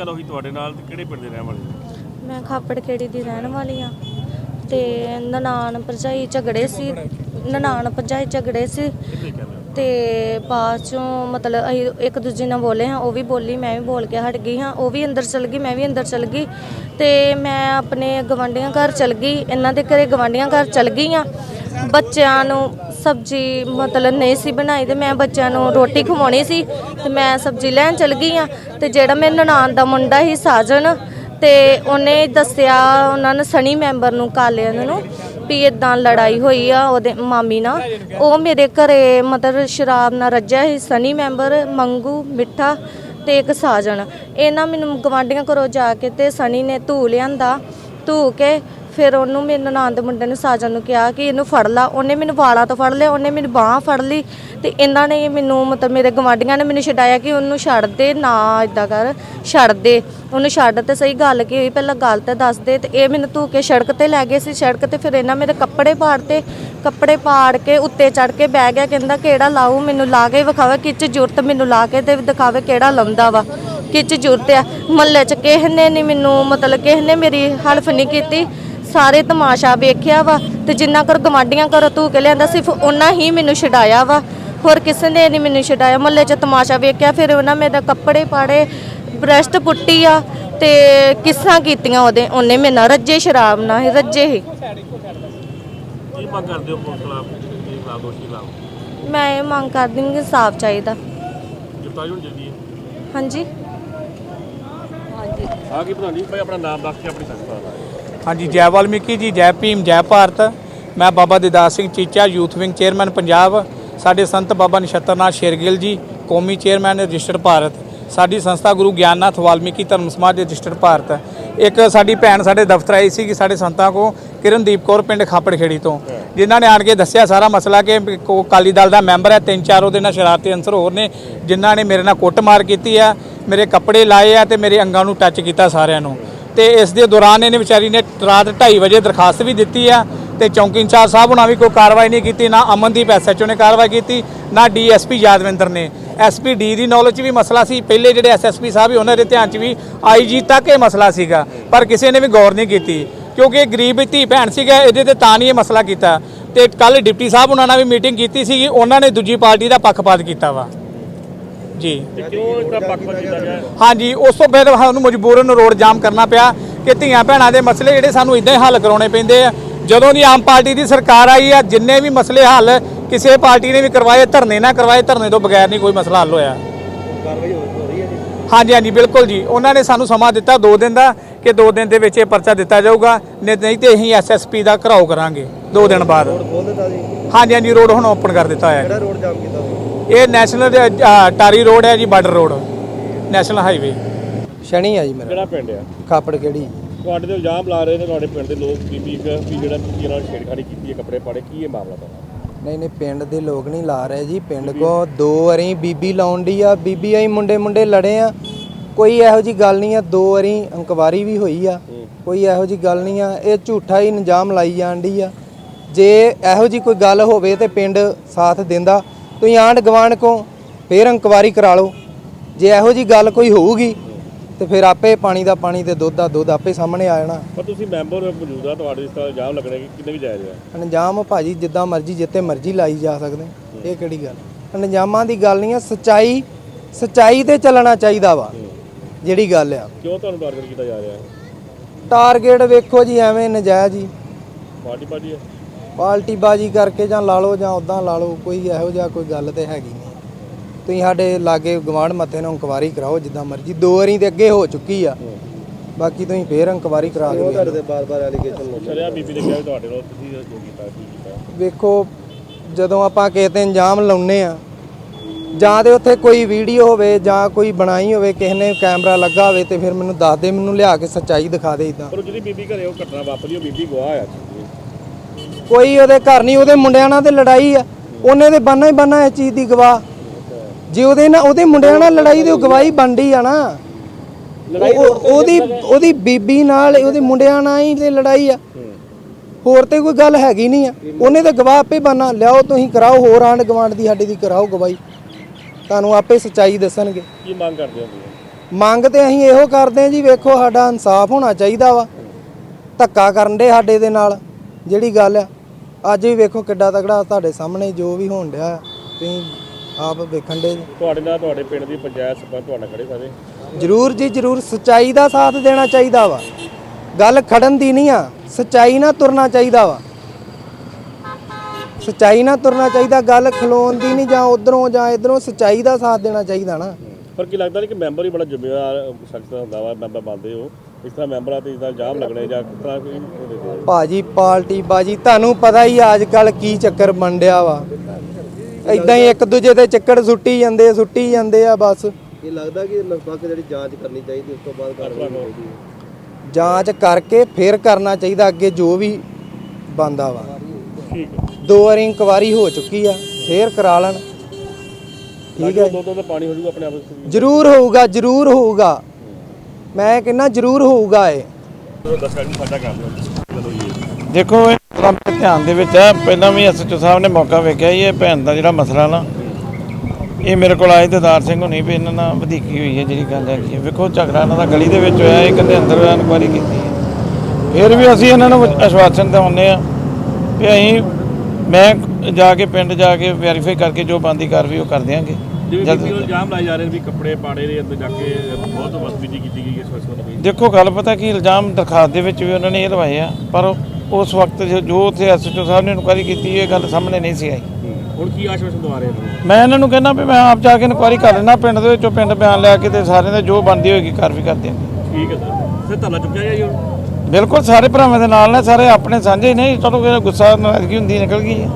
ਗੱਲ ਹੋਈ ਤੁਹਾਡੇ ਨਾਲ ਤੇ ਕਿਹੜੇ ਪਿੰਡ ਦੇ ਰਹਿਣ ਵਾਲੇ ਹੋ? ਮੈਂ ਖਾਪੜ ਖੇੜੀ ਦੀ ਰਹਿਣ ਵਾਲੀ ਆ ਤੇ ਨਨਾਣ ਭਰਜਾਈ ਝਗੜੇ ਸੀ ਨਨਾਣ ਭਰਜਾਈ ਝਗੜੇ ਸੀ ਕਿੱਥੇ ਕਹਿੰਦੇ ਹੋ? ਤੇ ਬਾਅਦ ਚੋਂ ਮਤਲਬ ਅਸੀਂ ਇੱਕ ਦੂਜੇ ਨਾਲ ਬੋਲੇ ਹਾਂ ਉਹ ਵੀ ਬੋਲੀ ਮੈਂ ਵੀ ਬੋਲ ਕੇ ਹਟ ਗਈ ਹਾਂ ਉਹ ਵੀ ਅੰਦਰ ਚਲ ਗਈ ਮੈਂ ਵੀ ਅੰਦਰ ਚਲ ਗਈ ਤੇ ਮੈਂ ਆਪਣੇ ਗਵਾਂਢੀਆਂ ਘਰ ਚਲ ਗਈ ਇਹਨਾਂ ਦੇ ਘਰੇ ਗਵਾਂਢੀਆਂ ਘਰ ਚਲ ਗਈ ਹਾਂ ਬੱਚਿਆਂ ਨੂੰ ਸਬਜ਼ੀ ਮਤਲਬ ਨਹੀਂ ਸੀ ਬਣਾਈ ਤੇ ਮੈਂ ਬੱਚਿਆਂ ਨੂੰ ਰੋਟੀ ਖਵਾਉਣੀ ਸੀ ਤੇ ਮੈਂ ਸਬਜ਼ੀ ਲੈਣ ਚਲ ਗਈ ਹਾਂ ਤੇ ਜਿਹੜਾ ਮੇਰੇ ਨਨਾਣ ਦਾ ਮੁੰਡਾ ਸੀ ਸਾਜਨ ਤੇ ਉਹਨੇ ਦੱਸਿਆ ਉਹਨਾਂ ਨੇ ਸਣੀ ਮੈਂਬਰ ਨੂੰ ਕਾਲਿਆਂ ਨੂੰ ਵੀ ਇਦਾਂ ਲੜਾਈ ਹੋਈ ਆ ਉਹਦੇ ਮਾਮੀ ਨਾਲ। ਉਹ ਮੇਰੇ ਘਰੇ ਮਤਲਬ ਸ਼ਰਾਬ ਨਾਲ ਰੱਜਿਆ ਸੀ, ਸਨੀ ਮੈਂਬਰ, ਮੰਗੂ, ਮਿੱਠਾ ਤੇ ਇੱਕ ਸਾਜਣ ਇਹਨਾਂ ਮੈਨੂੰ ਗਵਾਂਢੀਆਂ ਘਰੋਂ ਜਾ ਕੇ ਤੇ ਸਨੀ ਨੇ ਧੂ ਲਿਆਂਦਾ, ਧੂ ਕੇ ਫਿਰ ਉਹਨੂੰ ਮੇਰੇ ਨਨਾਣ ਦੇ ਮੁੰਡੇ ਨੂੰ ਸਾਜਨ ਨੂੰ ਕਿਹਾ ਕਿ ਇਹਨੂੰ ਫੜ ਲਾ। ਉਹਨੇ ਮੈਨੂੰ ਵਾਲਾਂ ਤੋਂ ਫੜ ਲਿਆ, ਉਹਨੇ ਮੈਨੂੰ ਬਾਹ ਫੜ ਲਈ ਤੇ ਇਹਨਾਂ ਨੇ ਮੈਨੂੰ ਮਤਲਬ ਮੇਰੇ ਗਵਾਂਢੀਆਂ ਨੇ ਮੈਨੂੰ ਛਡਾਇਆ ਕਿ ਉਹਨੂੰ ਛੱਡ ਦੇ, ਨਾ ਇਦਾਂ ਕਰ, ਛੱਡ ਦੇ। ਉਹਨੂੰ ਛੱਡ ਤੇ ਸਹੀ ਗੱਲ ਕੀ ਹੋਈ, ਪਹਿਲਾਂ ਗੱਲ ਤੇ ਦੱਸ ਦੇ ਤੇ ਇਹ ਮੈਨੂੰ ਧੂ ਕੇ ਸੜਕ ਤੇ ਲੈ ਗਏ ਸੀ। ਸੜਕ ਤੇ ਫਿਰ ਇਹਨਾਂ ਮੇਰੇ ਕੱਪੜੇ ਪਾੜਤੇ, ਕੱਪੜੇ ਪਾੜ ਕੇ ਉੱਤੇ ਚੜ ਕੇ ਬਹਿ ਗਿਆ, ਕਹਿੰਦਾ ਕਿਹੜਾ ਲਾਊ, ਮੈਨੂੰ ਲਾ ਕੇ ਵਿਖਾਵੇ ਕਿੱਚ ਜੁਰਤ ਮੈਨੂੰ ਲਾ ਕੇ ਤੇ ਦਿਖਾਵੇ ਕਿਹੜਾ ਲਾਉਂਦਾ ਵਾ, ਕਿੱਚ ਜੁਰਤ ਆ। ਮਹੱਲੇ 'ਚ ਕਿਸੇ ਨੇ ਨਹੀਂ ਮੈਨੂੰ ਮਤਲਬ ਕਿਸੇ ਨੇ ਮੇਰੀ ਹਲਫ ਨਹੀਂ ਕੀਤੀ। ਸਾਰੇ ਤਮਾਸ਼ਾ ਵੇਖਿਆ ਵਾ ਤੇ ਜਿੰਨਾ ਕਰ ਗਵਾਂਡੀਆਂ ਘਰੋਂ ਧੂ ਕੇ ਲਿਆਂਦਾ ਸਿਰਫ ਉਹਨਾਂ ਹੀ ਮੈਨੂੰ ਛਡਾਇਆ ਵਾ। ਹੋਰ ਕਿਸੇ ਨੇ ਨਹੀਂ ਮੈਨੂੰ ਛਡਾਇਆ। ਮਹੱਲੇ 'ਚ ਤਮਾਸ਼ਾ ਵੇਖਿਆ ਫਿਰ ਉਹਨਾਂ ਮੇਰੇ ਕੱਪੜੇ ਪਾੜੇ ਬ੍ਰਸ਼ਟ ਪੁੱਟੀ ਆ ਤੇ ਕਿੱਸਾਂ ਕੀਤੀਆਂ ਉਹਦੇ ਉਹਨੇ ਮੇਰੇ ਨਾਲ ਰੱਜੇ ਸ਼ਰਾਬ ਨਾਲ ਹੀ ਰੱਜੇ ਹੀ ਕੀ ਮੰਗ ਕਰਦੇ ਹੋ ਪੁਲਿਸ ਖਿਲਾਫ? ਕੀ ਖਿਲਾਫ ਦੋਸ਼ੀ ਖਿਲਾਫ? ਮੈਂ ਇਹ ਮੰਗ ਕਰਦੀ ਹਾਂ ਕਿ ਸਾਫ਼ ਚਾਹੀਦਾ। ਗ੍ਰਿਫਤਾਰੀ ਹੋਣੀ ਚਾਹੀਦੀ ਹੈ ਹਾਂਜੀ। ਆ ਕੀ ਬਣਾਉਣੀ ਭਾਈ ਆਪਣਾ ਨਾਮ ਦੱਸ ਕੇ ਆਪਣੀ ਸੰਸਥਾ ਦਾ। ਹਾਂਜੀ, ਜੈ ਵਾਲਮੀਕੀ ਜੀ, ਜੈ ਭੀਮ, ਜੈ ਭਾਰਤ। ਮੈਂ Baba Didas Singh Cheecha youth wing chairman Punjab. ਸਾਡੇ ਸੰਤ ਬਾਬਾ ਨਛੱਤਰਨਾਥ ਸ਼ੇਰਗਿੱਲ ਜੀ, ਕੌਮੀ ਚੇਅਰਮੈਨ ਰਜਿਸਟਰਡ ਭਾਰਤ। ਸਾਡੀ ਸੰਸਥਾ ਗੁਰੂ ਗਿਆਨਨਾਥ ਵਾਲਮੀਕੀ ਧਰਮ ਸਮਾਜ ਰਜਿਸਟਰਡ ਭਾਰਤ ਇੱਕ ਸਾਡੀ ਭੈਣ ਸਾਡੇ ਦਫ਼ਤਰ ਆਈ ਸੀ ਕਿ ਸਾਡੇ ਸੰਤਾਂ ਕੋ ਕਿਰਨਦੀਪ ਕੌਰ, ਪਿੰਡ ਖਾਪੜਖੇੜੀ ਤੋਂ। ਜਿਨ੍ਹਾਂ ਨੇ ਆਣ ਕੇ ਦੱਸਿਆ ਸਾਰਾ ਮਸਲਾ ਕਿ ਕੋ ਅਕਾਲੀ ਦਲ ਦਾ ਮੈਂਬਰ ਹੈ, ਤਿੰਨ ਚਾਰ ਉਹਦੇ ਨਾਲ ਸ਼ਰਾਰਤੀ ਅੰਸਰ ਹੋਰ ਨੇ, ਜਿਨ੍ਹਾਂ ਨੇ ਮੇਰੇ ਨਾਲ ਕੁੱਟਮਾਰ ਕੀਤੀ ਆ ਮੇਰੇ ਕੱਪੜੇ ਲਾਏ ਆ ਤੇ ਮੇਰੇ ਅੰਗਾਂ ਨੂੰ ਟੱਚ ਕੀਤਾ ਸਾਰਿਆਂ ਨੂੰ। ਤੇ ਇਸ ਦੇ ਦੌਰਾਨ ਇਹਨੇ ਵਿਚਾਰੀ ਨੇ ਰਾਤ 2:30 ਵਜੇ ਦਰਖਾਸਤ ਵੀ ਦਿੱਤੀ ਆ ਤੇ ਚੌਂਕੀ ਇੰਚਾਰਜ ਸਾਹਿਬ ਉਹਨਾਂ ਵੀ ਕੋਈ ਕਾਰਵਾਈ ਨਹੀਂ ਕੀਤੀ, ਨਾ ਅਮਨਦੀਪ ਐਸਐਚਓ ਨੇ ਕਾਰਵਾਈ ਕੀਤੀ, ਨਾ ਡੀਐਸਪੀ ਯਾਦਵਿੰਦਰ ਨੇ। ਐਸਪੀ ਡੀ ਦੀ ਨੌਲੇਜ ਵੀ ਮਸਲਾ ਸੀ, ਪਹਿਲੇ ਜਿਹੜੇ ਐਸਐਸਪੀ ਸਾਹਿਬ ਉਹਨਾਂ ਦੇ ਧਿਆਨ 'ਚ ਵੀ ਆਈਜੀ ਤੱਕ ਇਹ ਮਸਲਾ ਸੀਗਾ, ਪਰ ਕਿਸੇ ਨੇ ਵੀ ਗੌਰ ਨਹੀਂ ਕੀਤੀ। ਕਿਉਂਕਿ ਇਹ ਗਰੀਬ ਧੀ ਭੈਣ ਸੀਗਾ, ਇਹਦੇ ਤੇ ਤਾਂ ਨਹੀਂ ਇਹ ਮਸਲਾ ਕੀਤਾ। ਤੇ ਕੱਲ ਡਿਪਟੀ ਸਾਹਿਬ ਉਹਨਾਂ ਨਾਲ ਵੀ ਮੀਟਿੰਗ ਕੀਤੀ ਸੀਗੀ, ਉਹਨਾਂ ਨੇ ਦੂਜੀ ਪਾਰਟੀ ਦਾ ਪੱਖਪਾਤ ਕੀਤਾ ਵਾ। ਜੀ। ਤੇ ਕਿਉਂ ਇਤਨਾ ਪੱਖਪਾਤ ਕੀਤਾ ਗਿਆ ਹਾਂਜੀ ਉਸ ਤੋਂ ਬਾਅਦ ਸਾਨੂੰ ਮਜਬੂਰਨ ਰੋਡ ਜਾਮ ਕਰਨਾ ਪਿਆ ਕਿ ਧੀਆਂ ਭੈਣਾਂ ਦੇ ਮਸਲੇ ਜਿਹੜੇ ਸਾਨੂੰ ਇਦਾਂ ਹੀ ਹੱਲ ਕਰਾਉਣੇ ਪੈਂਦੇ ਆ। ਜਦੋਂ ਦੀ ਆਮ ਪਾਰਟੀ ਦੀ ਸਰਕਾਰ ਆਈ ਆ ਜਿੰਨੇ ਵੀ ਮਸਲੇ ਹੱਲ ਕਿਸੇ ਪਾਰਟੀ ਨੇ ਵੀ ਕਰਵਾਏ ਧਰਨੇ ਨਾ ਕਰਵਾਏ ਧਰਨੇ ਤੋਂ ਬਗੈਰ ਨਹੀਂ ਕੋਈ ਮਸਲਾ ਹੱਲ ਹੋਇਆ। ਕਾਰਵਾਈ ਹੋ ਰਹੀ ਹੈ ਜੀ? ਹਾਂਜੀ ਹਾਂਜੀ ਬਿਲਕੁਲ ਜੀ। ਉਹਨਾਂ ਨੇ ਸਾਨੂੰ ਸਮਾਂ ਦਿੱਤਾ 2 ਦਿਨ ਦਾ ਕਿ 2 ਦਿਨ ਦੇ ਵਿੱਚ ਇਹ ਪਰਚਾ ਦਿੱਤਾ ਜਾਊਗਾ। ਨਹੀਂ ਤੇ ਅਸੀਂ ਐਸਐਸਪੀ ਦਾ ਘਰਾਓ ਕਰਾਂਗੇ 2 ਦਿਨ ਬਾਅਦ। ਖੋਲ ਦਿੱਤਾ ਜੀ? ਹਾਂਜੀ ਹਾਂਜੀ ਰੋਡ ਹੁਣ ਓਪਨ ਕਰ ਦਿੱਤਾ ਹੋਇਆ ਕਿਹੜਾ ਰੋਡ ਜਾਮ ਕੀਤਾ ਸੀ? ਇਹ ਨੈਸ਼ਨਲ ਟਾਰੀ ਰੋਡ ਹੈ ਜੀ ਬਾਰਡਰ ਰੋਡ। National highway. ਸ਼ਨੀ ਆ ਜੀ ਮੇਰਾ। ਕਿਹੜਾ ਪਿੰਡ ਆ? ਖਾਪੜ ਕਿਹੜੀ? ਤੁਹਾਡੇ ਤੇ ਇਲਜ਼ਾਮ ਲਾ ਰਹੇ ਨੇ ਤੁਹਾਡੇ ਪਿੰਡ ਦੇ ਲੋਕ ਬੀਬੀ ਇੱਕ ਵੀ ਜਿਹੜਾ ਬੀਬੀ ਨਾਲ ਛੇੜਖਾਨੀ ਕੀਤੀ ਹੈ ਕੱਪੜੇ ਪਾੜੇ ਕੀ ਇਹ ਮਾਮਲਾ ਤੁਹਾਡਾ? ਨਹੀਂ ਨਹੀਂ ਪਿੰਡ ਦੇ ਲੋਕ ਨਹੀਂ ਲਾ ਰਹੇ ਜੀ। ਪਿੰਡ ਕੋ ਦੋ ਵਾਰੀ ਬੀਬੀ ਲਾਉਣ ਦੀ ਆ ਬੀਬੀ ਆਈ ਮੁੰਡੇ ਮੁੰਡੇ ਲੜੇ ਆ। ਕੋਈ ਇਹੋ ਜੀ ਗੱਲ ਨਹੀਂ ਆ ਦੋ ਵਾਰੀ ਇੰਕਵਾਰੀ ਵੀ ਹੋਈ ਆ। ਕੋਈ ਇਹੋ ਜੀ ਗੱਲ ਨਹੀਂ ਆ ਇਹ ਝੂਠਾ ਹੀ ਇਲਜ਼ਾਮ ਲਾਈ ਜਾਣ ਦੀ ਆ। ਜੇ ਇਹੋ ਜੀ ਕੋਈ ਗੱਲ ਹੋਵੇ ਤੇ ਪਿੰਡ ਸਾਥ ਦਿੰਦਾ ਤੁਸੀਂ ਆਂਢ ਗਵਾਂਢ ਕੋ ਫੇਰ ਇੰਕਵਾਰੀ ਕਰਾ ਲਓ। ਜੇ ਇਹੋ ਜੀ ਗੱਲ ਕੋਈ ਹੋਊਗੀ ਤੇ ਫਿਰ ਆਪੇ ਪਾਣੀ ਦਾ ਪਾਣੀ ਤੇ ਦੁੱਧ ਦਾ ਦੁੱਧ ਆਪੇ ਸਾਹਮਣੇ ਆ ਜਾਣਾ। ਪਰ ਤੁਸੀਂ ਮੈਂਬਰ ਮੌਜੂਦਾ ਤੁਹਾਡੇ ਇਸ ਤਰ੍ਹਾਂ ਇਲਜ਼ਾਮ ਲੱਗਣੇ ਕਿ ਕਿੰਨੇ ਵੀ ਜਾਇਜ਼ ਹੈ ਅੰਜਾਮ ਭਾਜੀ ਜਿੱਦਾਂ ਮਰਜ਼ੀ ਜਿੱਤੇ ਮਰਜ਼ੀ ਲਾਈ ਜਾ ਸਕਦੇ। ਇਹ ਕਿਹੜੀ ਗੱਲ? ਅੰਜਾਮਾਂ ਦੀ ਗੱਲ ਨਹੀਂ ਆ ਸਚਾਈ ਸਚਾਈ ਤੇ ਚੱਲਣਾ ਚਾਹੀਦਾ ਵਾ। ਜਿਹੜੀ ਗੱਲ ਆ। ਕਿਉਂ ਤੁਹਾਨੂੰ ਟਾਰਗੇਟ ਕੀਤਾ ਜਾ ਰਿਹਾ? ਹੈ ਟਾਰਗੇਟ ਵੇਖੋ ਜੀ ਐਵੇਂ ਨਜਾਇਜ਼ ਜੀ ਪਾਰਟੀ ਪਾਰਟੀ ਹੈ ਪਾਲਟੀ ਬਾਜੀ ਕਰਕੇ ਜਾਂ ਲਾ ਲਓ ਜਾਂ ਉਦਾਂ ਲਾ ਲਓ ਕੋਈ ਇਹੋ ਜਿਹਾ ਕੋਈ ਗੱਲ ਤੇ ਹੈਗੀ ਨਹੀਂ। ਤੁਸੀਂ ਸਾਡੇ ਲਾਗੇ ਗਵਾਂਢ ਮੱਥੇ ਨੂੰ ਇਨਕੁਆਰੀ ਕਰਾਓ ਜਿੱਦਾਂ ਮਰਜ਼ੀ। ਦੋ ਵਾਰੀ ਤੇ ਅੱਗੇ ਹੋ ਚੁੱਕੀ ਆ। ਬਾਕੀ ਤੁਸੀਂ ਫੇਰ ਇਨਕੁਆਰੀ ਕਰਾ ਕੇ ਵੇਖ ਲਓ। ਬਾਰ-ਬਾਰ ਐਲੀਗੇਸ਼ਨ ਸ਼ਰਿਆ ਬੀਬੀ ਦੇ ਕਿਹਾ ਵੀ ਤੁਹਾਡੇ ਨਾਲ ਤੁਸੀਂ ਜੋ ਕੀਤਾ ਕੀ ਕੀਤਾ? ਵੇਖੋ ਜਦੋਂ ਆਪਾਂ ਕਿਸੇ ਤੇ ਇੰਜਾਮ ਲਾਉਨੇ ਆ ਜਾਂ ਤੇ ਉੱਥੇ ਕੋਈ ਵੀਡੀਓ ਹੋਵੇ ਜਾਂ ਕੋਈ ਬਣਾਈ ਹੋਵੇ ਕਿਸੇ ਨੇ ਕੈਮਰਾ ਲੱਗਾ ਹੋਵੇ ਤੇ ਫਿਰ ਮੈਨੂੰ ਦੱਸ ਦੇ ਮੈਨੂੰ ਲਿਆ ਕੇ ਸੱਚਾਈ ਦਿਖਾ ਦੇ ਇਦਾਂ ਪਰ ਜਿਹੜੀ ਬੀਬੀ ਘਰੇ ਉਹ ਘਟਨਾ ਵਾਪਰੀ ਉਹ ਬੀਬੀ ਗਵਾਹ ਆ। ਕੋਈ ਉਹਦੇ ਘਰ ਨਹੀਂ ਉਹਦੇ ਮੁੰਡਿਆਂ ਨਾਲ ਤੇ ਲੜਾਈ ਆ। ਉਹਨੇ ਤੇ ਬੰਨਾ ਹੀ ਬੰਨਾ ਇਸ ਚੀਜ਼ ਦੀ ਗਵਾਹ। ਜੇ ਉਹਦੇ ਨਾਲ ਉਹਦੇ ਮੁੰਡਿਆਂ ਨਾਲ ਲੜਾਈ ਤੇ ਉਹ ਗਵਾਹੀ ਬਣਦੀ ਆ ਨਾ। ਉਹ- ਉਹਦੀ ਉਹਦੀ ਬੀਬੀ ਨਾਲ ਉਹਦੇ ਮੁੰਡਿਆਂ ਨਾਲ ਹੀ ਤੇ ਲੜਾਈ ਆ। ਹੋਰ ਤੇ ਕੋਈ ਗੱਲ ਹੈਗੀ ਨਹੀਂ ਆ। ਉਹਨੇ ਤੇ ਗਵਾਹ ਆਪੇ ਬੰਨਾ ਲਿਆਓ ਤੁਸੀਂ ਕਰਾਓ ਹੋਰ ਆਂਡ ਗਵਾਂਡ ਦੀ ਸਾਡੀ ਦੀ ਕਰਾਓ ਗਵਾਹੀ। ਤੁਹਾਨੂੰ ਆਪੇ ਸੱਚਾਈ ਦੱਸਣਗੇ। ਕੀ ਮੰਗ ਕਰਦੇ ਹੋ ਮੰਗ ਤੇ ਅਸੀਂ ਇਹੋ ਕਰਦੇ ਹਾਂ ਜੀ ਵੇਖੋ ਸਾਡਾ ਇਨਸਾਫ ਹੋਣਾ ਚਾਹੀਦਾ ਵਾ। ਧੱਕਾ ਕਰਨ ਦੇ ਸਾਡੇ ਦੇ ਨਾਲ ਜਿਹੜੀ ਗੱਲ ਆ। ਅੱਜ ਵੀ ਵੇਖੋ ਕਿੱਡਾ ਤਗੜਾ ਤੁਹਾਡੇ ਸਾਹਮਣੇ ਜੋ ਵੀ ਹੋਣ ਡਿਆ ਤੁਸੀਂ ਆਪ ਵੇਖਣ ਦੇ। ਤੁਹਾਡੇ ਨਾਲ ਤੁਹਾਡੇ ਪਿੰਡ ਦੀ ਪੰਚਾਇਤ ਸਰਪੰਚ ਤੁਹਾਡੇ ਖੜੇ ਸਾਰੇ। ਜਰੂਰ ਜੀ ਜਰੂਰ। ਸਚਾਈ ਦਾ ਸਾਥ ਦੇਣਾ ਚਾਹੀਦਾ ਵਾ। ਗੱਲ ਖੜਨ ਦੀ ਨਹੀਂ ਆ। ਸਚਾਈ ਨਾਲ ਤੁਰਨਾ ਚਾਹੀਦਾ ਵਾ। ਸਚਾਈ ਨਾਲ ਤੁਰਨਾ ਚਾਹੀਦਾ ਗੱਲ ਖਲੋਣ ਦੀ ਨਹੀਂ ਜਾਂ ਉਧਰੋਂ ਜਾਂ ਇਧਰੋਂ ਸਚਾਈ ਦਾ ਸਾਥ ਦੇਣਾ ਚਾਹੀਦਾ ਨਾ। ਪਰ ਕੀ ਲੱਗਦਾ ਨਹੀਂ ਕਿ ਮੈਂਬਰ ਹੀ ਬੜਾ ਜ਼ਿੰਮੇਵਾਰ ਸ਼ਖਸ ਹੁੰਦਾ ਵਾ ਮੈਂਬਰ ਬਣਦੇ ਹੋ। ਇਸ ਤਰ੍ਹਾਂ ਮੈਂਬਰਾਂ ਤੇ ਇਦਾਂ ਜਾਮ ਲੱਗਣੇ ਜਾਂ ਕਿਸ ਤਰ੍ਹਾਂ ਕੋਈ ਉਹਦੇ ਤੇ? ਭਾਜੀ ਪਾਰਟੀ ਬਾਜੀ ਤੁਹਾਨੂੰ ਪਤਾ ਹੀ ਅੱਜ ਕੱਲ ਕੀ ਚੱਕਰ ਮੰਡਿਆ ਵਾ। ਇਦਾਂ ਹੀ ਇੱਕ ਦੂਜੇ ਤੇ ਚੱਕਰ ਸੁੱਟੀ ਜਾਂਦੇ ਆ, ਸੁੱਟੀ ਜਾਂਦੇ ਆ ਬਸ। ਇਹ ਲੱਗਦਾ ਕਿ ਨਿਰਪੱਖ ਜਿਹੜੀ ਜਾਂਚ ਕਰਨੀ ਚਾਹੀਦੀ ਉਸ ਤੋਂ ਬਾਅਦ ਕਾਰਵਾਈ ਹੋਣੀ ਚਾਹੀਦੀ ਹੈ। ਜਾਂਚ ਕਰਕੇ ਫਿਰ ਕਰਨਾ ਚਾਹੀਦਾ ਅੱਗੇ ਜੋ ਵੀ ਬੰਦਾ ਵਾ। ਦੋ ਵਾਰੀ ਇਨਕੁਆਰੀ ਹੋ ਚੁੱਕੀ ਆ ਫੇਰ ਕਰਾ ਲੈਣ। ਠੀਕ ਹੈ ਦੋ ਦੋ ਦਾ ਪਾਣੀ ਹੋ ਜੂਗਾ ਆਪਣੇ ਆਪ ਜ਼ਰੂਰ ਹੋਊਗਾ ਜ਼ਰੂਰ ਹੋਊਗਾ। ਮੈਂ ਕਹਿੰਦਾ ਜ਼ਰੂਰ ਹੋਊਗਾ ਇਹ। ਦੇਖੋ ਇਹ ਮਸਲਾ ਮੇਰੇ ਧਿਆਨ ਦੇ ਵਿੱਚ ਹੈ। ਪਹਿਲਾਂ ਵੀ ਐਸਐਚਓ ਸਾਹਿਬ ਨੇ ਮੌਕਾ ਵੇਖਿਆ ਸੀ, ਇਹ ਭੈਣ ਦਾ ਜਿਹੜਾ ਮਸਲਾ ਨਾ ਇਹ ਮੇਰੇ ਕੋਲ ਆਏ ਦਦਾਰ ਸਿੰਘ ਹੋਣੀ ਵੀ ਇਹਨਾਂ ਨਾਲ ਵਧੀਕੀ ਹੋਈ ਹੈ ਜਿਹੜੀ ਗੱਲ ਹੈਗੀ ਹੈ। ਵੇਖੋ ਝਗੜਾ ਇਹਨਾਂ ਦਾ ਗਲੀ ਦੇ ਵਿੱਚ ਹੋਇਆ ਇਹ ਕਹਿੰਦੇ ਅੰਦਰ ਇਨਕੁਆਰੀ ਕੀਤੀ ਹੈ। ਫਿਰ ਵੀ ਅਸੀਂ ਇਹਨਾਂ ਨੂੰ ਆਸ਼ਵਾਸਨ ਦਿਵਾਉਂਦੇ ਆ ਵੀ ਅਸੀਂ ਮੈਂ ਜਾ ਕੇ ਪਿੰਡ ਜਾ ਕੇ ਵੈਰੀਫਾਈ ਕਰਕੇ ਜੋ ਬੰਦੀ ਕਾਰਵਾਈ ਉਹ ਕਰ ਦਿਆਂਗੇ। ਜਿਵੇਂ ਜਲਦ- ਬੀਬੀ ਇਲਜ਼ਾਮ ਲਾਏ ਜਾ ਰਹੇ ਨੇ ਵੀ ਕੱਪੜੇ ਪਾੜੇ ਦੇ ਅੰਦਰ ਜਾ ਕੇ ਬਹੁਤ ਬਦਤਮੀਜ਼ੀ ਕੀਤੀ ਗਈ ਇਸ ਵਸੋਂ ਦੀ ਦੇਖੋ ਗੱਲ ਪਤਾ ਕੀ ਇਲਜ਼ਾਮ ਦਰਖਾਸਤ ਦੇ ਵਿੱਚ ਵੀ ਉਹਨਾਂ ਨੇ ਇਹ ਲਵਾਏ ਆ ਪਰ ਉਸ ਵਕਤ ਜੋ- ਉੱਥੇ ਐਸਐਚਓ ਸਾਹਿਬ ਨੇ ਇਨਕੁਆਰੀ ਕੀਤੀ ਇਹ ਗੱਲ ਸਾਹਮਣੇ ਨਹੀਂ ਸੀ ਆਈ। ਹੁਣ ਕੀ ਆਸ਼ਵਾਸਨ ਦਵਾ ਰਹੇ ਨੇ? ਮੈਂ ਇਹਨਾਂ ਨੂੰ ਕਹਿੰਦਾ ਵੀ ਮੈਂ ਆਪ ਜਾ ਕੇ ਇਨਕੁਆਰੀ ਕਰ ਲੈਣਾ ਪਿੰਡ ਦੇ ਵਿੱਚੋਂ ਪਿੰਡ ਬਿਆਨ ਲਿਆ ਕੇ ਤੇ ਸਾਰਿਆਂ ਦੇ ਜੋ ਬਣਦੀ ਹੋਏਗੀ ਕਾਰਵਾਈ ਕਰ ਦਿਆਂਗੇ। ਠੀਕ ਹੈ ਸਰ। ਸਰ ਧਰਨਾ ਚੁੱਕਿਆ ਜੀ ਹੁਣ? ਬਿਲਕੁਲ ਸਾਰੇ ਭਰਾਵਾਂ ਦੇ ਨਾਲ ਨੇ ਸਾਰੇ ਆਪਣੇ ਸਾਂਝੇ ਨੇ ਚਲੋ ਗੁੱਸਾ ਨਾਰਾਜ਼ਗੀ ਹੁੰਦੀ ਨਿਕਲ ਗਈ ਹੈ।